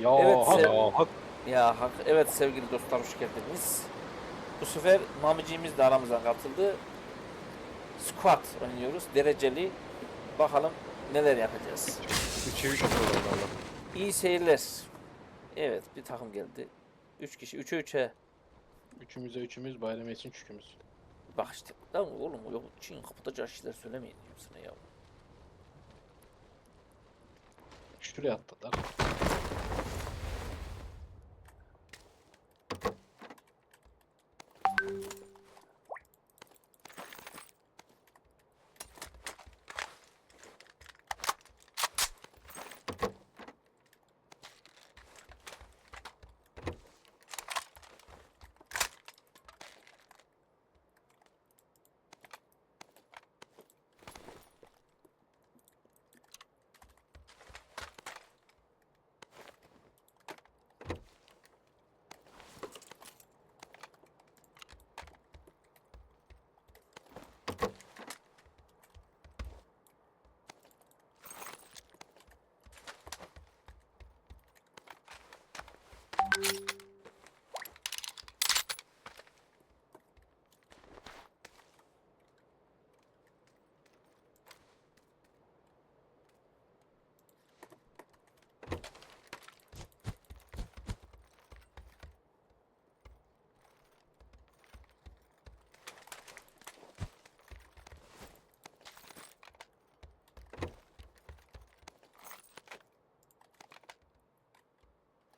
Ya Evet, hak- se- hak- Ya hak, evet sevgili dostlar hoş geldiniz. Bu sefer Mamiciğimiz de aramıza katıldı. Squat oynuyoruz. Dereceli. Bakalım neler yapacağız. 3'e 3 yapıyorlar valla. İyi seyirler. Evet bir takım geldi. 3 kişi 3'e 3'e. Üçümüze üçümüz bayram için çükümüz. Bak işte. Lan oğlum yok Çin kapatacağı şeyler söylemeyin diyorum sana ya. Şuraya atladılar.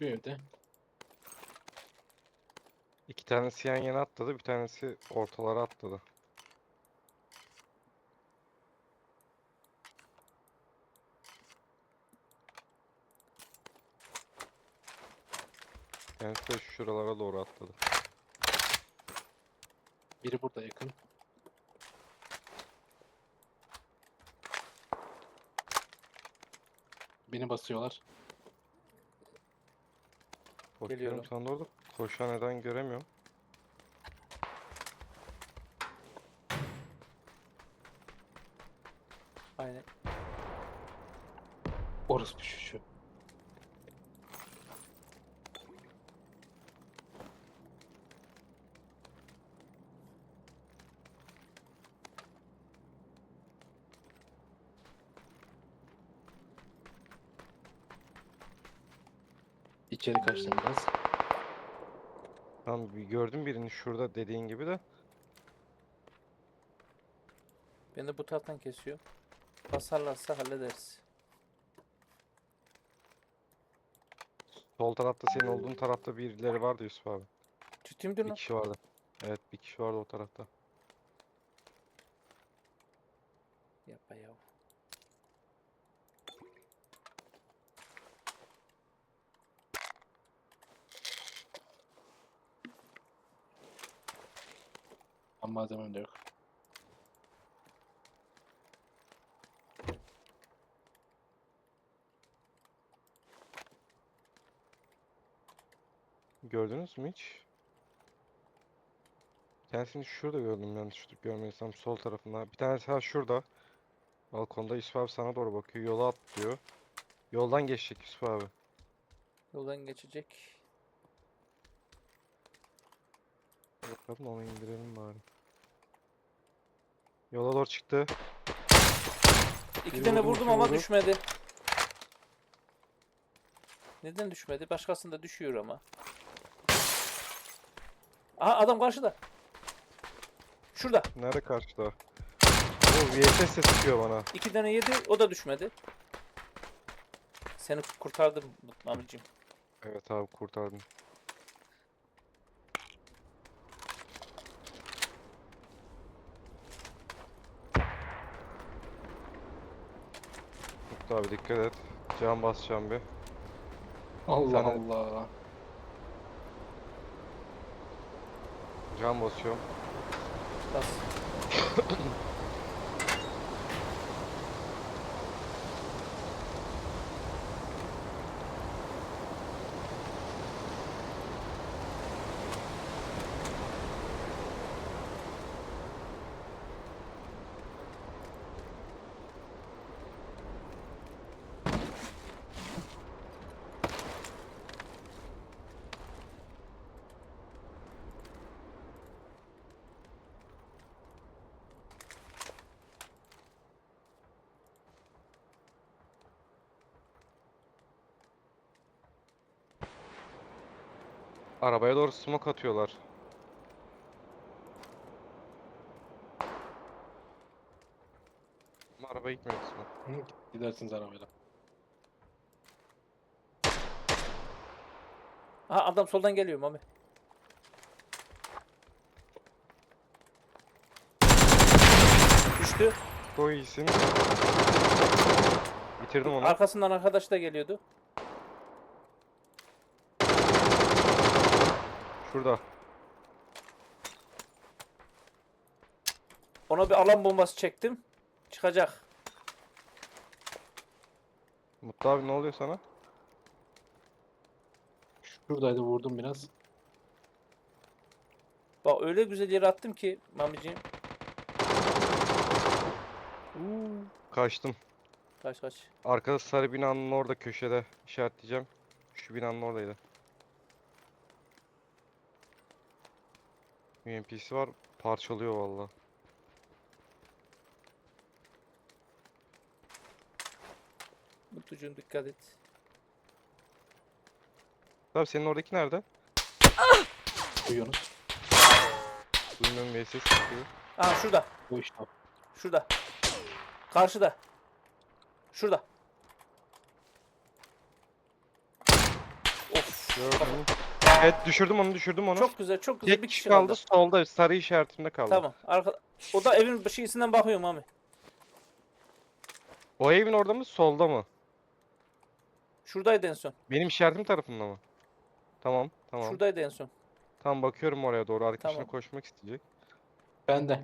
Bir evde. Tanesi yan yana atladı, bir tanesi ortalara atladı. Tanesi de şuralara doğru atladı. Biri burada yakın. Beni basıyorlar. Bakıyorum Geliyorum. sana doğru da koşan neden göremiyorum. Aynen. Orospu şu. İçeri kaçtım biraz. Tamam bir gördüm birini şurada dediğin gibi de. Ben de bu taraftan kesiyor. Basarlarsa hallederiz. Sol tarafta senin olduğun tarafta birileri vardı Yusuf abi. Ciddi midir Bir lan? kişi vardı. Evet bir kişi vardı o tarafta. Yapma ya. Ama malzemem de yok. Gördünüz mü hiç? Bir tanesini şurada gördüm yanlış görmediysem sol tarafında. Bir tanesi ha şurada. Balkonda Yusuf abi sana doğru bakıyor. Yola atlıyor. Yoldan geçecek Yusuf abi. Yoldan geçecek. Bakalım onu indirelim bari. Yola doğru çıktı. İki Bir tane vurdum, vurdum ama vurdum. düşmedi. Neden düşmedi? Başkasında düşüyor ama. Aha adam karşıda. Şurada. Nerede karşıda? O VSS de sıkıyor bana. İki tane yedi. O da düşmedi. Seni kurtardım amicim. Evet abi kurtardın. Mutlu abi dikkat et. Can basacağım bir. Allah Sen- Allah. Can basıyorum. Bas. Arabaya doğru smoke atıyorlar. Ama araba gitmiyor smoke. Hı, Gidersiniz arabayla. Aha adam soldan geliyor Mami. Düştü. Çok iyisin. Bitirdim onu. Arkasından arkadaş da geliyordu. Şurada. Ona bir alan bombası çektim. Çıkacak. Mutlu abi ne oluyor sana? Şuradaydı vurdum biraz. Bak öyle güzel yere attım ki Mamiciğim. Kaçtım. Kaç kaç. Arkada sarı binanın orada köşede işaretleyeceğim. Şu binanın oradaydı. UMP'si var. Parçalıyor valla. Mutlucuğum dikkat et. Abi senin oradaki nerede? Duyuyorsunuz. Duymuyorum bir ses çıkıyor. Aha şurada. Bu işte. Şurada. Karşıda. Şurada. Of. Gördüm. Evet düşürdüm onu düşürdüm onu. Çok güzel, çok güzel Tek bir kişi kaldı kaldı. solda sarı işaretimde kaldı. Tamam. Arka... O da evin şeysinden bakıyor Mami. O evin orada mı solda mı? Şuradaydı en son. Benim işaretim tarafında mı? Tamam tamam. Şuradaydı en son. Tamam bakıyorum oraya doğru arkadaşına Tamam. koşmak isteyecek. Ben de.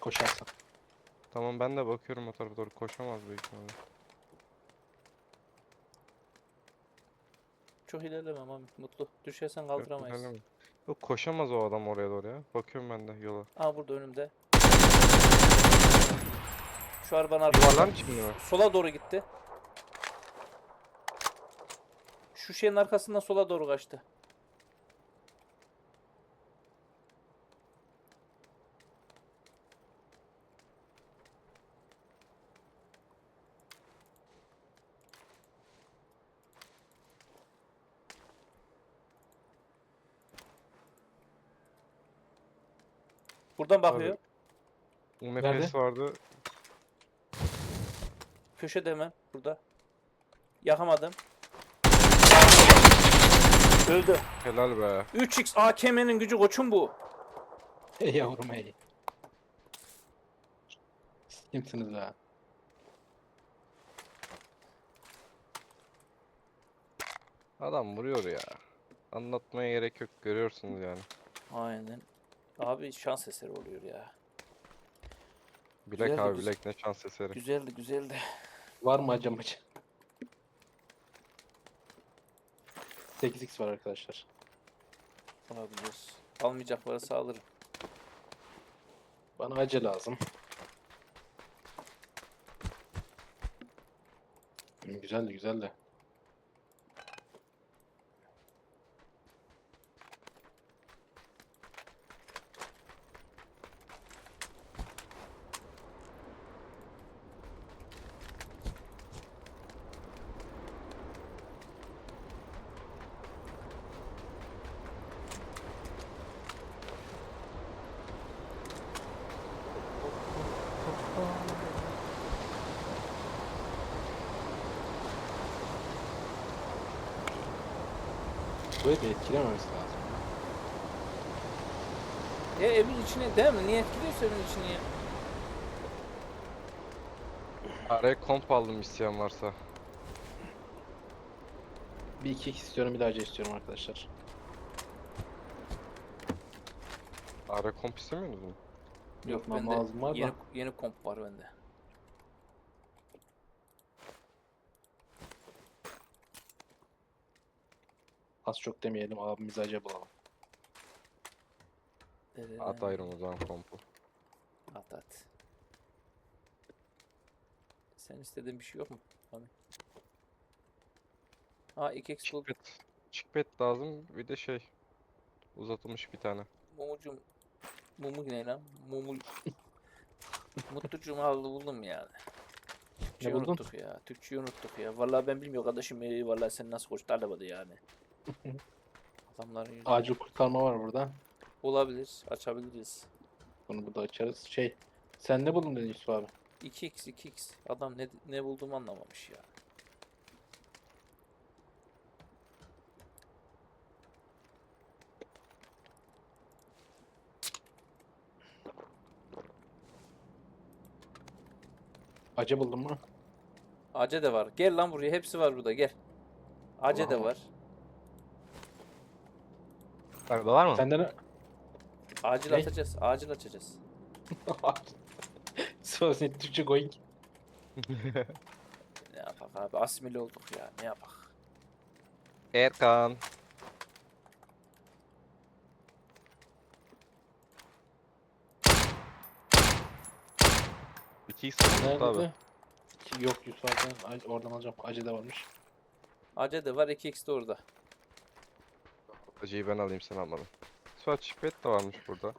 Koşarsan. Tamam ben de bakıyorum o tarafa doğru koşamaz büyük ihtimalle. Çok ilerleme Mami. Mutlu. Düşersen Yok, kaldıramayız. ilerleme. Yok koşamaz o adam oraya doğru ya. Bakıyorum ben de yola. Aa burada önümde. Şu arabanın arkasında. Yuvarlan şimdi mi? Sola doğru gitti. Şu şeyin arkasından sola doğru kaçtı. Buradan bakıyor. UMP'si vardı. Köşede hemen burada. Yakamadım. Öldü. Helal be. 3x AKM'nin gücü koçum bu. Ey yavrum ey. Kimsiniz ha? Adam vuruyor ya. Anlatmaya gerek yok görüyorsunuz yani. Aynen. Abi şans eseri oluyor ya. Bilek abi güzel. bilek ne şans eseri. Güzeldi güzeldi. Var mı acamacı? 8x var arkadaşlar. Olabilir. Almayacak varsa alırım. Bana acı lazım. Güzeldi güzeldi. Böyle de etkilememesi lazım. Ya evin içine değil mi? Niye etkiliyorsa evin içine ya? Araya komp aldım isteyen varsa. Bir iki istiyorum bir daha acı istiyorum arkadaşlar. Araya komp istemiyorsunuz mu? Yok Yapmam bende lazım var da. yeni, yeni komp var bende. Az çok demeyelim abimize acı bulalım. At ayrım o zaman kompu. At at. Sen istediğin bir şey yok mu? Abi. Aa 2x buldum. Chickpet lazım bir de şey. Uzatılmış bir tane. Mumucum. Mumu ne lan? Mumu. Mutlucuğum aldı buldum yani. Türkçeyi buldun? unuttuk ya. Türkçeyi unuttuk ya. Vallahi ben bilmiyorum kardeşim. Ee, vallahi sen nasıl koştu arabada yani. Adamların yüzü. Acil kurtarma var burada. Olabilir. Açabiliriz. Bunu burada açarız. Şey, sen ne buldun dedin Yusuf abi? 2x 2x. Adam ne ne bulduğumu anlamamış ya. Acı buldun mu? Ace de var. Gel lan buraya. Hepsi var burada. Gel. Ace de Allah. var. Nerede var mı? Sende ne? Acil Ne? atacağız. Acil açacağız. Senin Türkçe going. Ne yapak abi? Asimile olduk ya. Ne yapak? Erkan. İki x Nerede? abi. Ki Yok Yusuf abi ben ac- oradan alacağım. Acı da varmış. De var. 2x de orada. Acıyı ben alayım sen almadın. Suat çipet de varmış burada.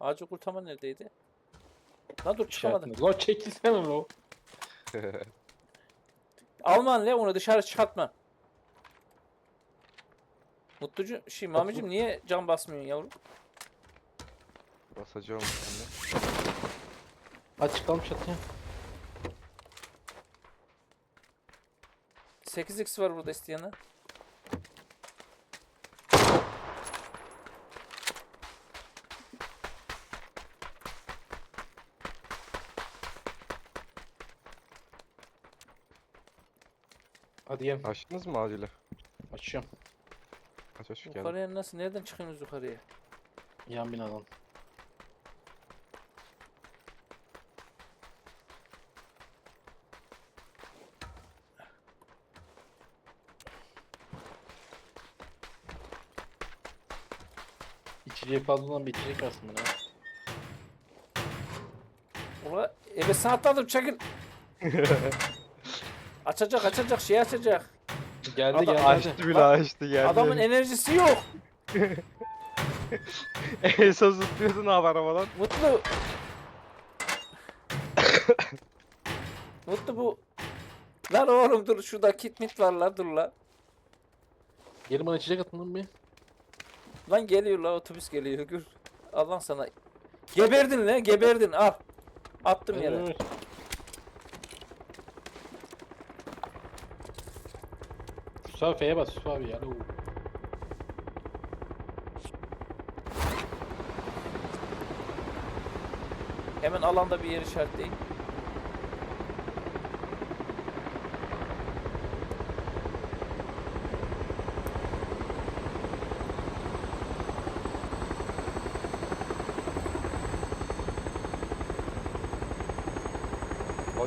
Acil kurtarma neredeydi? Lan dur çıkamadım. Çıkarttınız. Lo çekilsene lo. Alman le onu dışarı çıkartma. Mutlucu, şey Mami'cim niye cam basmıyorsun yavrum? Basacağım şimdi. Hadi çıkalım çatıya. 8x var burada isteyene. Hadi gel. Açtınız mı acili? Açıyorum. Aç aç geldim. Yukarıya nasıl? Nereden çıkıyorsunuz yukarıya? Yan binadan. İçecek fazla olan bir içecek aslında ya. Ula ebe sana atladım çekin. açacak açacak şey açacak. Geldi Adam- geldi Açtı hadi. bile Bak, açtı geldi. Adamın enerjisi yok. en son zıplıyordun abi arabadan. Mutlu. Mutlu bu. Lan oğlum dur şurada kit mit var lan dur lan. Gelin bana içecek atın lan bir. Lan geliyor la otobüs geliyor gör. Al lan sana. Geberdin lan geberdin al. Attım yere. Yusuf abi F'ye bas Yusuf abi ya. Hemen alanda bir yer işaretleyin.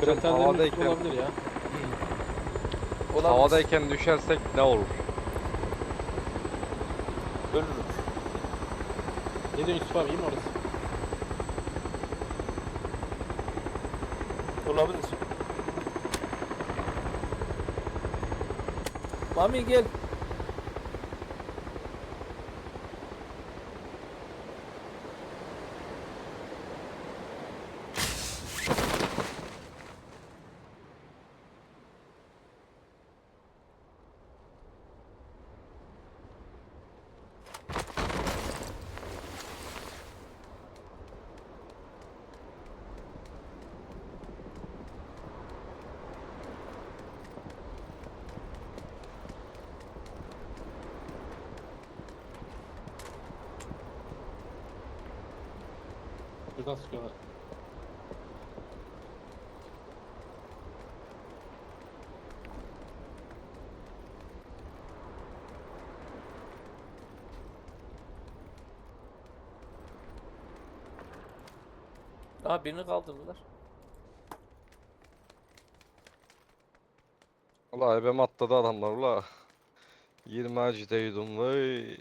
Hocam Kraterlerin üstü havadayken, olabilir ya. Olabilir. havadayken düşersek ne olur? Ölürüm. Ne diyorsun Yusuf abi iyi mi orası? Olabilir. Mami gel. Buradan sıkıyorlar. Aa birini kaldırdılar. Ulan ebem atladı adamlar ula. 20 acıdaydım vay.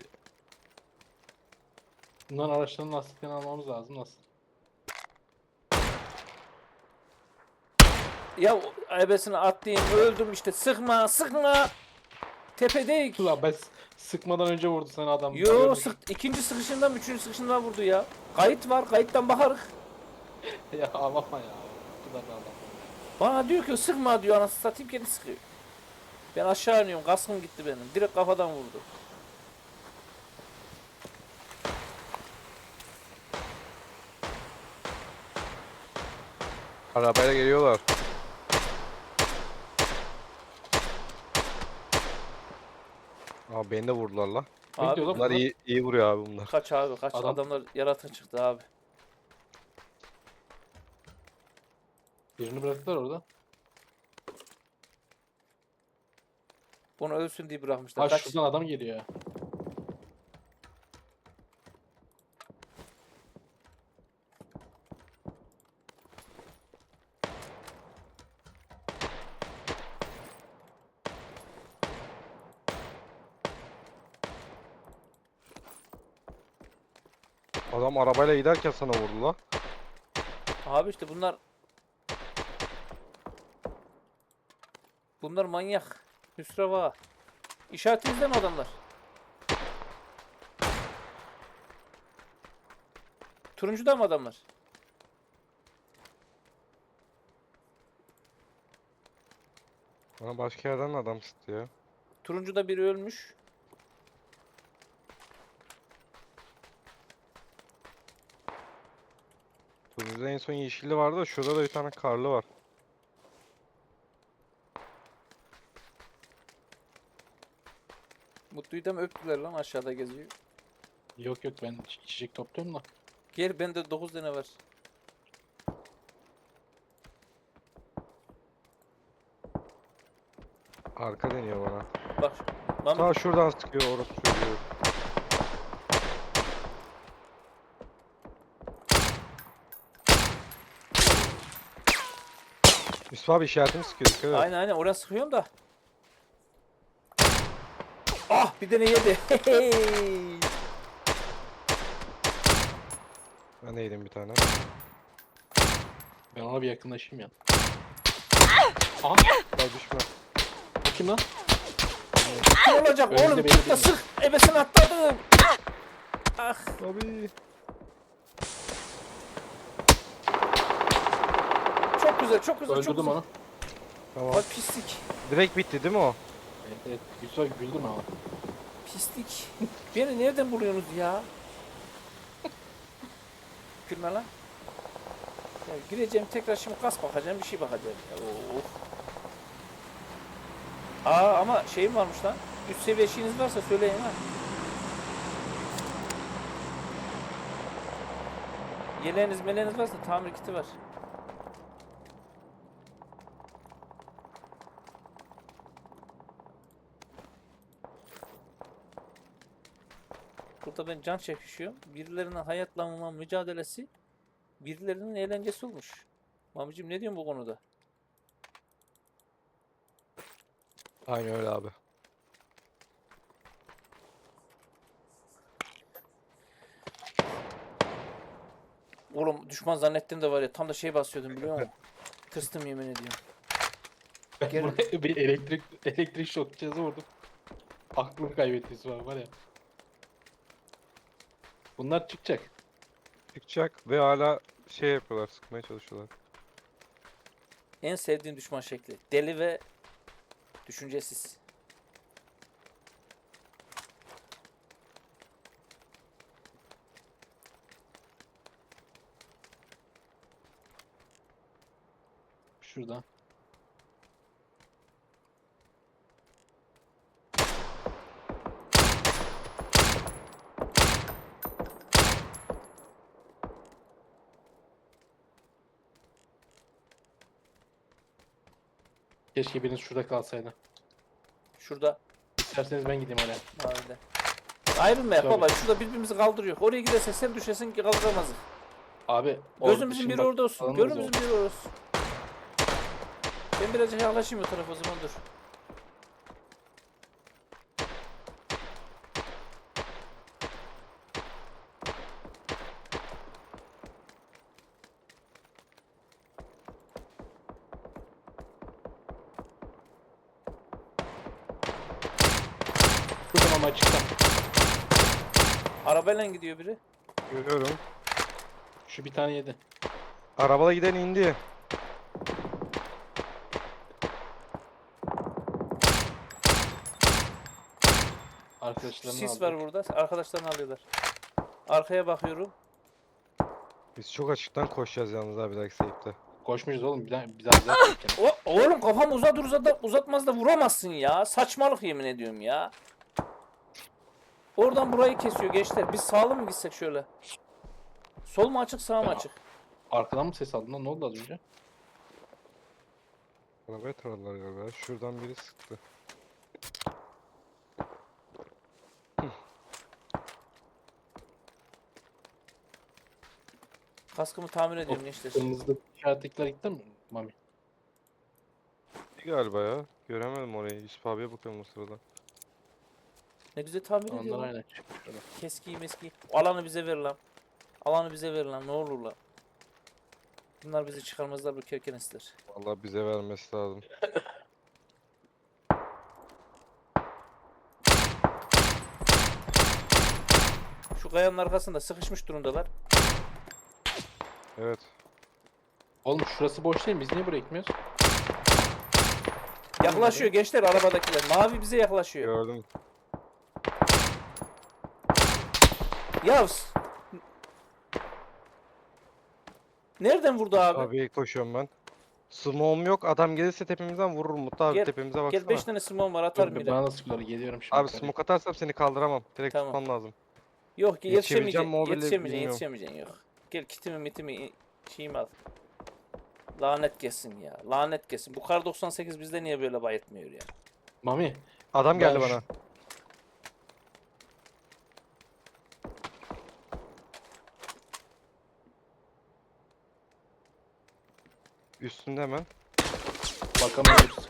Bunların araçların lastiklerini almamız lazım. Nasıl? Ya ebesine atlayayım öldüm işte sıkma sıkma. Tepedeyik. Ulan ben s- sıkmadan önce vurdu sana adam. Yo sık ikinci sıkışından mı üçüncü sıkışından vurdu ya. Kayıt var kayıttan bakarık. ya abartma ya. Bu kadar da. Bana diyor ki sıkma diyor anasını satayım kendi sıkıyor. Ben aşağı iniyorum. Kaskım gitti benim. Direkt kafadan vurdu. Arabayla geliyorlar. Abi beni de vurdular la. Abi lan Bunlar bunlar? iyi, iyi vuruyor abi bunlar. kaç abi kaç. Adam- Adamlar yaratın çıktı abi. Birini bıraktılar orada. Bunu ölsün diye bırakmışlar. Ha Kaç. şuradan adam geliyor ya. Adam arabayla giderken sana vurdu la. Abi işte bunlar Bunlar manyak. Hüsreva. İşaretinizde mi adamlar? Turuncuda mı adamlar? Bana başka yerden de adam sıktı ya. Turuncuda biri ölmüş. Turuncuda en son yeşilli vardı da şurada da bir tane karlı var. Mutlu'yu da mı öptüler lan aşağıda geziyor. Yok yok ben iç- içecek topluyorum da. Gel bende 9 tane var. Arka deniyor bana. Bak. Lan Ta şuradan sıkıyor orası çocuğu. Yusuf abi işaretimi sıkıyor dikkat et. aynen aynen oraya sıkıyorum da. Ah bir tane yedi. Ben de yedim bir tane. Ben ona bir yakınlaşayım ya. Aha Ya düşme. kim lan? Kim olacak Önünde oğlum? beni Tut da dinle. sık. Ebesini atladım. Ah. Abi. Güzel çok güzel çok Öldürdüm güzel. onu. Tamam. Bak pislik. Direkt bitti değil mi o? Evet evet. Yusuf güldüm ama. Pislik. Beni nereden buluyorsunuz ya? Gülme lan. Ya gireceğim tekrar şimdi kas bakacağım bir şey bakacağım. Ya, of. Aa ama şeyim varmış lan. Üst seviye şeyiniz varsa söyleyin ha. Yeleğiniz meleğiniz varsa tamir kiti var. Ben can çekişiyorum. Birilerinin hayatlanma mücadelesi birilerinin eğlencesi olmuş. Mamicim ne diyorsun bu konuda? Aynen öyle abi. Oğlum düşman zannettim de var ya tam da şey basıyordum biliyor musun? Tırstım yemin ediyorum. Ben Gel. buraya bir elektrik elektrik şok cihazı vurdum. Aklımı kaybetti Yusuf abi var ya. Bunlar çıkacak. Çıkacak ve hala şey yapıyorlar, sıkmaya çalışıyorlar. En sevdiğim düşman şekli. Deli ve düşüncesiz. Şurada. Keşke biriniz şurada kalsaydı. Şurada İsterseniz ben gideyim oraya. mavide. Ayrılma Tabii. baba. Şurada birbirimizi kaldırıyor. Oraya gidersen sen düşesin ki kaldıramazız. Abi orada Gözümüzün şimdi biri bak, orada olsun. alanımız Gözümüzün biri orada olsun. Ben birazcık yaklaşayım o tarafa o zaman dur. Şuradan ama açıkta. Arabayla gidiyor biri. Görüyorum. Şu bir tane yedi. Arabada giden indi. Arkadaşlarını Sis aldı. var burada. Arkadaşlarını alıyorlar. Arkaya bakıyorum. Biz çok açıktan koşacağız yalnız abi bir dahaki seyipte. Koşmuşuz oğlum. Bir daha bir daha attık gene. O, oğlum kafam uzat uzat uzatmaz da vuramazsın ya. Saçmalık yemin ediyorum ya. Oradan burayı kesiyor gençler. Biz sağlı mı gitsek şöyle? Sol mu açık sağ mı açık? Arkadan mı ses aldın lan? Ne oldu az önce? Arabaya taradılar galiba. Şuradan biri sıktı. Kaskımı tamir ediyorum gençler. Kırmızı işaretlikler gitti mi Mami? İyi galiba ya. Göremedim orayı. Yusuf abiye bakıyorum o sırada. Ne güzel tamir Ondan ediyor. lan. aynen çıkmış orada. Keski meski. Alanı bize ver lan. Alanı bize ver lan ne olur lan. Bunlar bizi çıkarmazlar bu kerkenesler. Vallahi bize vermesi lazım. Şu kayanın arkasında sıkışmış durumdalar. Evet. Oğlum şurası boş değil mi? Biz niye buraya gitmiyoruz? Yaklaşıyor gençler arabadakiler. Mavi bize yaklaşıyor. Gördüm. Yavs. Nereden vurdu abi? Abiye koşuyorum ben. Smoke'um yok. Adam gelirse tepemizden vururum. Mutlu abi Gel- tepemize baksana. Gel 5 tane simon var atarım bir de. bana da sıkıyorlar. Geliyorum şimdi. Abi yukarı. smoke atarsam seni kaldıramam. Direkt Tamam. tutmam lazım. Yok Yetişebileceğim yetişemeyeceksin. mi o bile Yetişemeyeceksin, bilmiyorum. yetişemeyeceksin yok. Gel kitimi mitimi şeyimi al. Lanet gelsin ya. Lanet gelsin. Bu kar 98 bizde niye böyle bayıtmıyor ya? Mami. Adam geldi Ben şu- Üstünde hemen.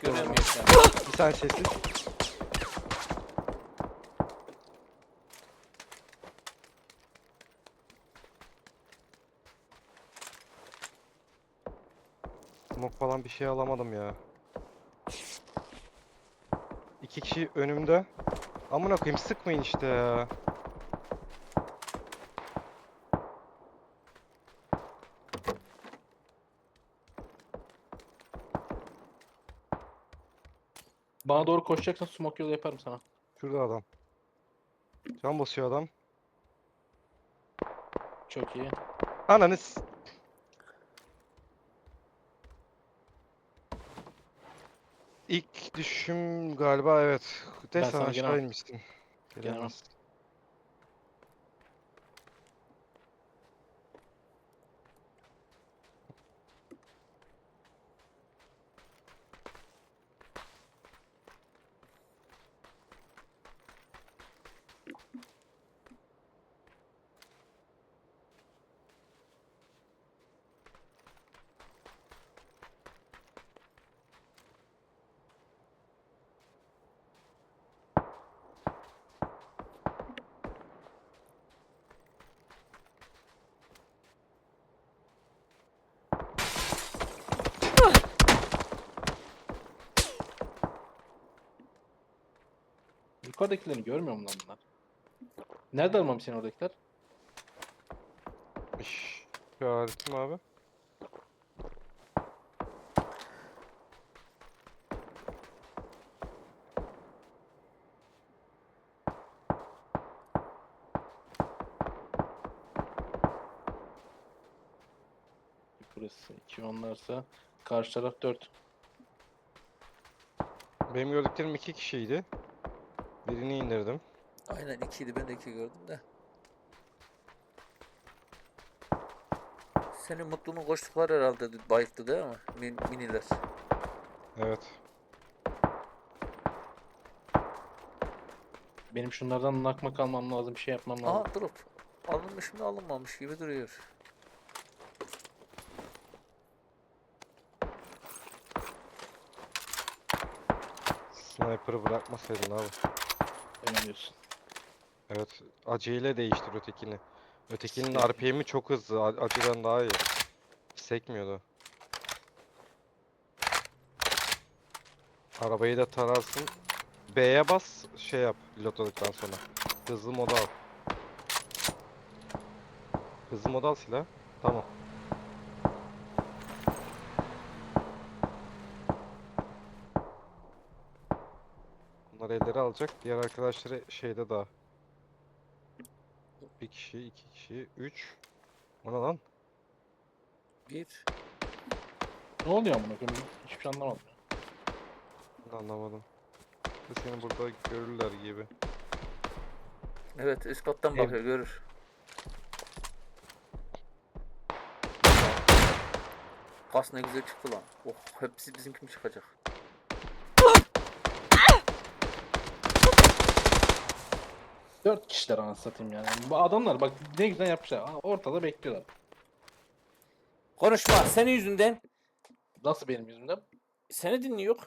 Göremiyorum şu an. Bir tane sessiz. Smoke falan bir şey alamadım ya. İki kişi önümde. Amına koyayım sıkmayın işte ya. Bana doğru koşacaksan smoke yolu yaparım sana. Şurada adam. Can basıyor adam. Çok iyi. Ananı s- İlk düşüm galiba evet. Ben sen sana aşağı gelemem. inmiştin. Gelemem. Gelemez. Yukarıdakilerini görmüyor mu lan bunlar? Nerede almam seni oradakiler? İş. İşaretim abi. Burası 2 onlarsa karşı taraf 4. Benim gördüklerim iki kişiydi. Birini indirdim. Aynen ikiydi ben de iki gördüm de. Senin mutluluğun koştuklar herhalde bayıktı değil mi? Min, miniler. Evet. Benim şunlardan nakma almam lazım. Bir şey yapmam lazım. Aha drop. Alınmış mı alınmamış gibi duruyor. Sniper'ı bırakmasaydın abi. Öyle diyorsun. Evet. Acıyla değiştir ötekini. Ötekinin. RPM'i çok hızlı. a- Acıdan daha iyi. Sekmiyordu. Arabayı da tararsın. B'ye bas, şey yap pilotadıktan sonra. Hızlı moda al. Hızlı moda al silah. Tamam. Bunlar Paralelleri alacak. Diğer arkadaşları şeyde daha. Bir kişi, iki kişi, üç. O ne lan? Bir. Ne oluyor amına koyayım? Hiçbir şey anlamadım. Ben de anlamadım. Bu Seni burada görürler gibi. Evet üst kattan Ev- bakıyor görür. Kas ne güzel çıktı lan. Oh hepsi bizimki mi çıkacak? Dört kişiler anasını satayım yani. Bu adamlar bak ne güzel yapmışlar. Aa, Ortada bekliyorlar. Konuşma senin yüzünden. Nasıl benim yüzümden? Seni dinliyor.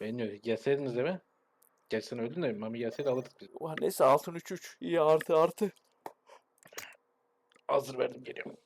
Beğeniyor. Gelseydiniz eve. Gerçi sen öldün de Mami gelseydi alırdık biz. Oh, neyse altın 3 3. İyi artı artı. Hazır verdim geliyorum.